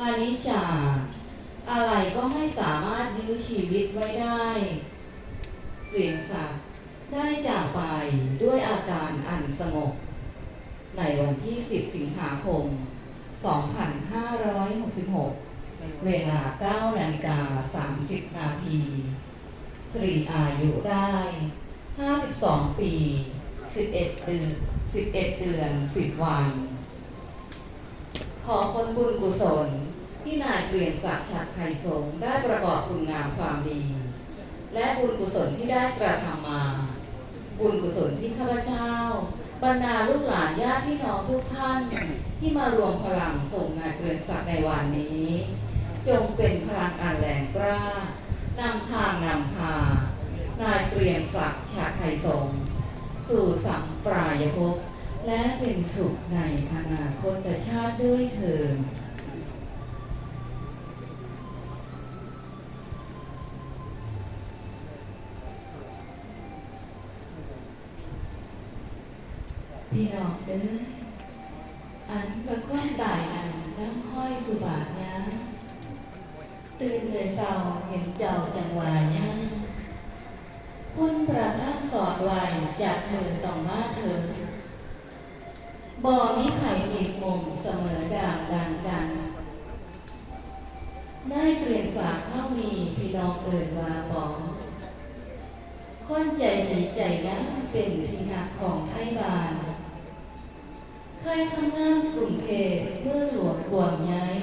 อานิจจาอะไรก็ไม่สามารถยื้อชีวิตไว้ได้เกรียงศักดิ์ได้จากไปด้วยอาการอันสงบ ในวันที่ 10 สิงหาคม 2566 เวลา 9 นาฬิกา 30 นาทีสรีอายุได้ 52 ปี 11 เดือน 11 เดือน 10 วัน ขอผลบุญกุศล ที่นายเกรียงศักดิ์ชัดไทยสงได้ประกอบคุณงามความดี และบุญกุศลที่ได้กระทำมา บุญกุศลที่ข้าพเจ้า บรรดาลูกหลานญาติพี่น้องทุกท่าน ที่มารวมพลังส่งนายเกรียงศักดิ์ในวันนี้ จงเป็นพลังอันแรงกล้านำทางนำพานายเกรียงศักดิ์ชาติไทยสงสู่สัมปรายภพและเป็นสุขในอนาคตชาติด้วยเถิด พี่น้องเอ้ยอันประกวนตายอันน้ำห้อยสุบาทยะตื่นเลยเศร้าเห็นเจ้าจังหวะยังคุณประท่านสอดไว้จากเธอต้องมาเธอบ่อมีไผ่ผิดมุมเสมอด่างดังกัน ได้เปลี่ยนสาเข้ามีพี่น้องเอินว่าบอก คนใจดีใจนะเป็นที่หักของไทยบาน เคยทำงานกรุงเทพเมื่อหลวงกวางย้าย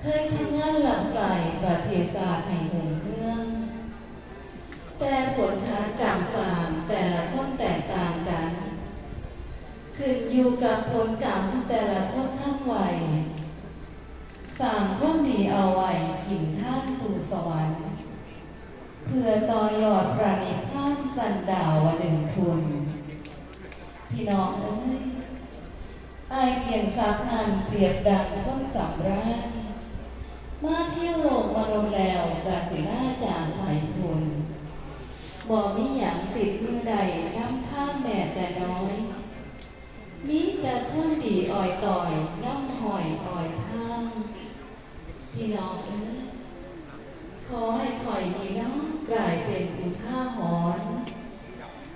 เคยทำงานหลักใส่ประเทศาสตร์ให้หงเมือง แต่ผลทางกรรมสามแต่ละคนแตกต่างกัน ขึ้นอยู่กับผลกรรมแต่ละคนทั้งวัยสางคนดีเอาไว้กินท่านสู่สวรรค์เพื่อต่อยอดพระนิพพานสันดาวหนึ่งทุน พี่น้องเอ้ยายเพียงซักนันเปรียบดังคนสำราญมาเที่ยวโลกมนุษย์แล้วกาสิน่าจางไหมคุณบ่มีหยังติดมือใดน้ำท่าแม่แต่น้อย มีแต่คนดีอ่อยต่อยน้ำหอยอ่อยทางพี่น้องเอ้ยขอให้คอยมีน้องไกลายเป็นอุทาหรณ์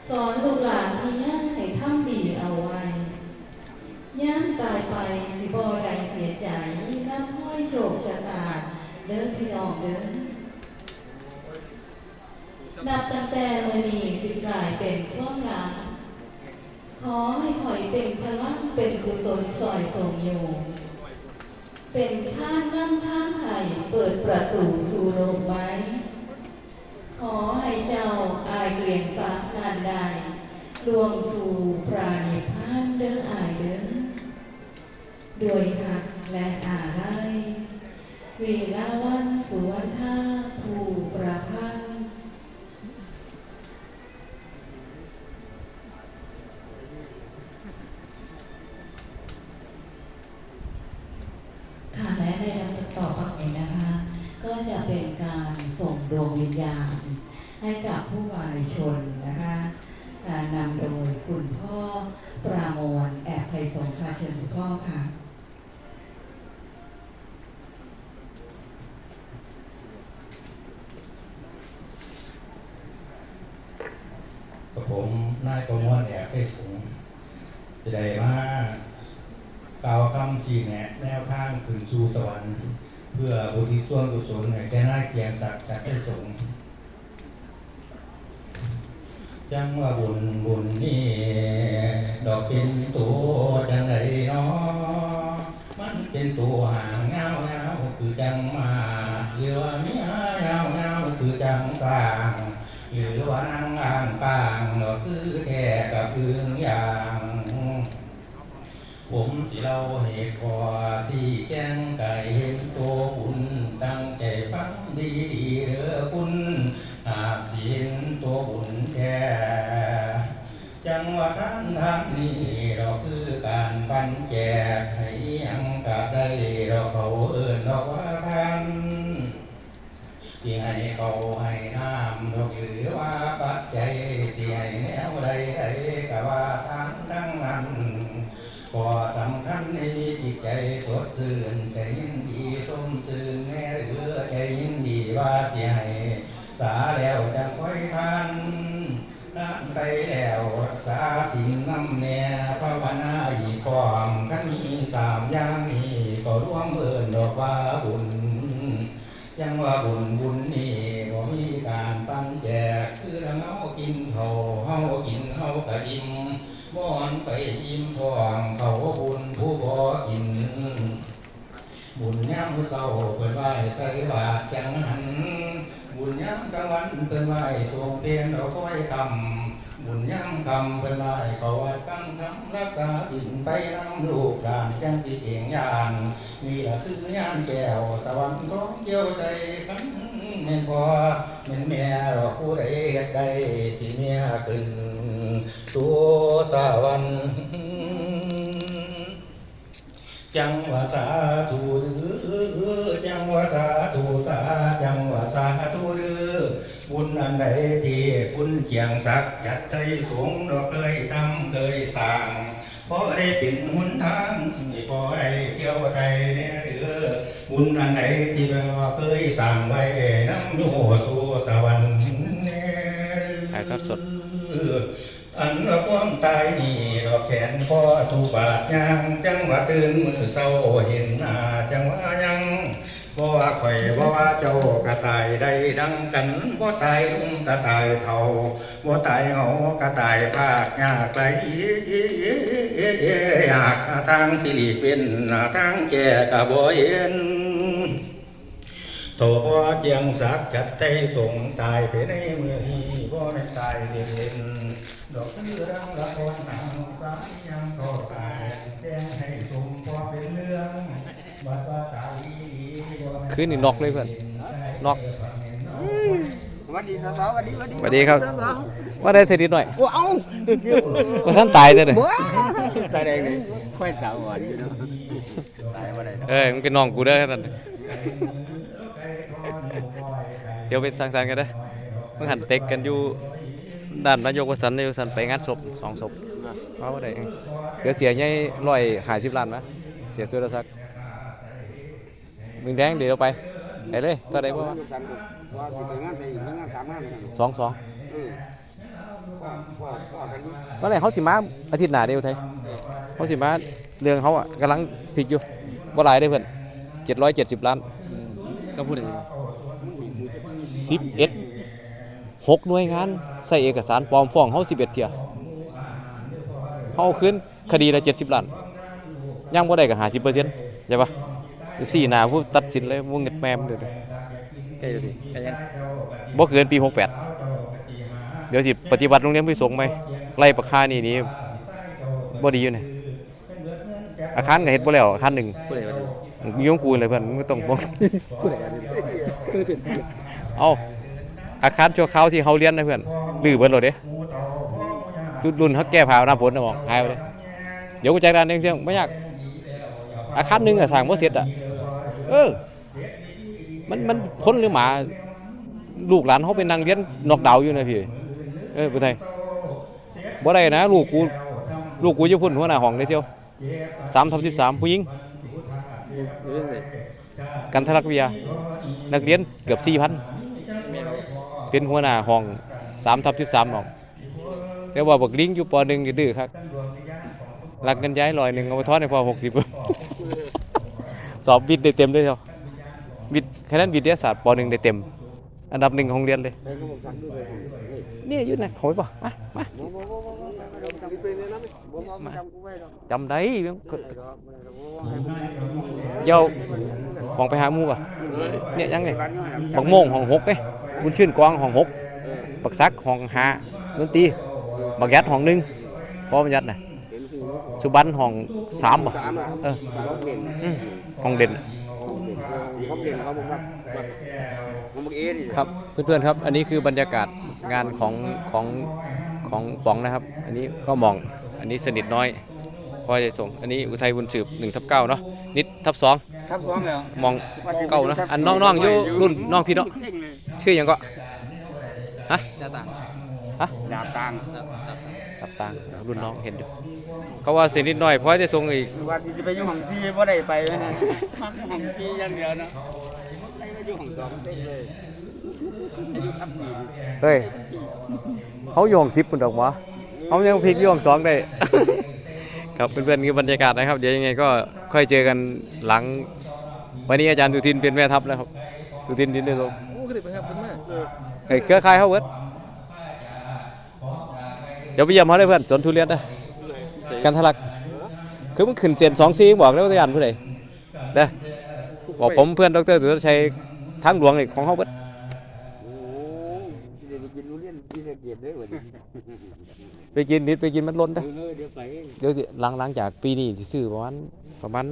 สอนลูกหลานที่ย่างให้ทำดีเอาไว้ย่างตายไปสิบ่ใดเสียใจน้ำห้อยโศกชะตา เดินพี่น้องเดินนับตั้งแต่เมื่อนี้สิกลายเป็นความหลังขอให้คอยเป็นพลังเป็นกุศลซอยส่งอยู่เป็นท่านนั่งท่านไห้เปิดประตูสู่โลกไว้ ขอให้เจ้าอายเกลียงสักนานใดรวมสู่พระนิพพานเด้ออายเด้อด้วยหักและอาลั ยวีลาวันสุวรรณท่าผู้ประพันธ์ค่ะและในลำดับต่อไปนะคะ ก็จะเป็นการส่งดวงวิญญาณ ให้กับผู้วายชนนะคะนำโดยคุณพ่อปราโมวลแอบไทยสงฆ์ค่ะเชิญคุณพ่อค่ะ กับผมนายประมวลแอบได้สูงจะได้มากล่าวคำชี้แนะแนวทางขึ้นสู่สวรรค์ เพื่อบุทิศส่วนกุศลให้แก่นายเกียงศักดิ์จัดได้สูงจังว่าบุญบุญนี่ดอกเป็นตัวจังไดเนาะมันเป็นตัวห่างเงาเงาคือจังมาเรือว่ามีหาเงาเงาคือจังสร้างหรือว่านั่งอ่างปางเนาะคือแท้กับพื้นอย่าง ผมสิเล่าเหตุก่อสี่แจ้งไก่เห็นตัวบุญตั้งใจฟังดีดีเด้อคุณหากสิเห็นตัวบุญแท้จังว่าท่านทำนี่เราคือการปันแจกให้ยังกะได้เราเขาเอื่นเราว่าท่านที่ให้เขาให้น้ำดอกหรือว่าปัจจัยที่ให้แนวใดใดก็ว่าท่างทั้งนั้น ก็สำคัญในจิตใจสดชื่นใจยินดีสมซื่นแน่หรือใจยินดีว่าสิให้สาแล้วจะค่อยทันนั่นไปแล้วรักษาสิ่งน้ำแน่ภาวนาอีกพร้อมกันมีสามอย่างนี้ก็ร่วมเอินดอกว่าบุญ ยังว่าบุญบุญนี่บ่มีการตั้งแจกคือเฮากินเขาเฮากินเฮาก็อิ่ม บอนไปอิ่มทองเขาบุญผู้บ่กินบุญยามมื้อเช้าเพิ่นไหวใส่บาตรจังหัน บุญยามกลางวันเพิ่นไหวทรงเพียนเอาก้อยคำบุญยามคำเพิ่นไหวเขาวัดกั้งคำรักษาศีลไปนำลูกหลานแจังสิเก่งยานนี่ละคือยานแก้วสวรรค์ของเกี่ยวใจกัน แม่นบ่แม่นแม่หรอกผู้ใดเฮ็ดได้สิเมียขึ้นตัวสวรรค์จังหวะสาธุหรือจังหวะสาธุสาจังหวะสาธุหรือบุญอันใดที่คุณเจียงสักจัดไทยสงเราเคยทำเคยสร้างพอได้เป็นหุนทางพอได้เที่ยวไทยเนี่ย บุญอันใดที่เราเคยสร้างไว้น้ำโยสู่สวรรค์เนี่ยถ่ายทอดสดอันว่าความตายนี่ดอกแขนพ่อถูกบาดยางจังว่าตื่นมือเศร้าเห็นหน้าจังว่ายังบ่ว่าข่อยบ่ว่าเจ้ากระตายได้ดังกันบ่ตายลุงกระตายเท่าบ่ตายเหงากระตายภาคยากไกล อยากหาทางสิหลีกเป็นหาทางแก่กะบ่เห็นโตพ่อเจียงสักจัดใจส่งตายไปในเมื่อนี้พ่อไม่นตายเด่นดอกคือรังละครหนังสายยังก็สายแจ้งให้สมพอเป็นเรื่องบัดว่าตาลีบ่แม่คืนนี่น็อกเลยเพื่อนน็อกสวัสดีสาวๆสวัสดีสวัสดีสวัสดีครับสาวว่าได้เสร็จนิดหน่อยๆโอ้เอ้าว่าท่านตายเลยเนี่ยบ้า ตายแดงเลยค่อยสาวอ่อนอยู่เนาะตายมาได้เอ้ยมันเป็นน้องกูเด้อท่านเดี๋ยวไปสังสรรค์กันเด้อเพิ่งหันเต็กกันอยู่ด้านนายกวสันต์นายกวสันต์ไปงานศพสองศพเอาบ่ได้เองเดี๋ยวเสียใหญ่ร้อยหาสิบล้านมะเสียสุรศักดิ์มึงแดงเดี๋ยวเราไปไปเลยตอนใดบ่วะว่าสิไปงานใส่อีกงานสามงานกันสองสอง เออ ตอนแรกเขาสิมาอาทิตย์หน้าเดียวไทยเขาสิมาเรื่องเขาอะกำลังพลิกอยู่บ่หลายได้อเพื่อนเจ็ดร้อยเจ็ดสิบล้านก็พูดอย่างนี้สิบเอ็ดหกหน่วยงานใส่เอกสารปลอมฟ้องเขาสิบเอ็ดเที่ยเขาเอาคืนคดีละเจ็ดสิบล้านยังบ่ได้ก็หาสิบเปอร์เซ็นต์ใช่ปะสี่หน้าผู้ตัดสินเลยวงเงินแมมเดี๋ยวนี้ใกล้ดีใกล้ยังบ่เกินปีหกแปดเดี๋ยวสิปฏิบัติโรงเรียนพิสงฆ์ไหมไล่ประคานี่นี่บ่ดีอยู่เนี่ยอาคารก็เฮ็ดบ่แล้วอาคารหนึ่งพูดอะไรวะมีของกูเลยเพื่อนมึงก็ต้องบอกพูดอะไรกันเอาอาคารชั่วคราวที่เขาเรียนนะเพื่อนลื้อเบิดโลดเด้รุ่นรุ่นเขาแก้ผ้าหน้าฝนนะบอกหายไปเลยเดี๋ยวกูจัดการเองเสียงไม่ยากอาคารหนึงอะสร้างบ่เสร็จอะเออ มันมันคนหรือหมา ลูกหลานเขาเป็นนางเรียนนอกดาวน์อยู่นะพี่ เออบ่ไทยบ่ได้นะลูกกูลูกกูอยู่พุ่นหัวหน้าห้องเลยเซียว3ทับ13ผู้หญิงกันทลักวิทยานักเรียนเกือบ4,000แม่เราเป็นหัวหน้าห้อง3ทับ13ห้องแต่ว่าบักลิงอยู่ป .1 นี่งดื้อครับรักเงินย้ายร้อยหนึ่งเอาไปทอนให้พ่อ60สอบวิทย์ได้เต็มเลยเจ้าวิทย์คะแนนวิทยาศาสตร์ป .1 ได้เต็ม อันดับหนึ่งของโรงเรียนเลยใส่ระบบสั่งด้วยเลยนี่อยู่นะเขาไปป่ะมามาบ่บ่บ่บ่บ่จำเป็นเลยนะบ่บ่จำกูไว้หรอกจำได้เว้ยก็ให้เดี๋ยวของไปหาหมู่ป่ะเนี่ยยังไงบักโมงห้องหกเอ้ยบุญชื่นกวางห้องหกบักซักห้องห้าดนตรีบักยัดห้องหนึ่งพอบักยัดน่ะเห็นคือสุบันห้องสามป่ะสามอะเออเขาเห็นอืมห้องเด่น เขาเห็นเขาบอกว่าเขาบอกเอ๊ะนี่ครับเพื่อนๆครับ อันนี้คือบรรยากาศงานของของของป๋องนะครับ อันนี้ก็มองอันนี้สนิทน้อยพ่อจะส่ง อันนี้อุทัยบุญสืบ1ทับ9เนาะนิดทับ2ครับพร้อมแล้วมองเก่าเนาะอันน้องๆอยู่รุ่นน้องพี่เนาะชื่อหยังก็ฮะดาต่างฮะดาต่างครับ ต่างรุ่นน้องเห็นอยู่เขาว่าเสียนิดหน่อยเพราะจะส่งอีกว่าที่จะไปอยู่ห้องซีบ่ได้ไปนะฮะพักห้องซีอย่างเดียวนะไปอยู่ห้องสองเต็มเลยอายุทับสี่เฮ้ยเขาโยงซิปปุ่นดอกหมอเขายังพลิกโยงสองได้ ครับเพื่อนๆคือบรรยากาศนะครับ เดี๋ยวยังไงก็ค่อยเจอกันหลัง วันนี้อาจารย์สุทินเป็นแม่ทัพแล้วครับสุทินดินเดชลงโอ้ก็ได้ไปครับคุณแม่เฮ้ยเครือข่ายเขาเวิร์ด เดี๋ยวไปเยี่ยมเขาเลยเพื่อนสวนทุเรียนนะกันทะลักคือมันขึ้นเสียนสองซีบอกแล้วว่าจะอ่านผู้ใดเด้อบอกผมเพื่อนดรสุรชัยทางหลวงนี่ของเขาเบิดโอ้ที่ไปกินไปกินนิดไปกินมันล้นเด้อเดี๋ยวหลังหลังจากปีนี้สิซื้อประมาณประมาณ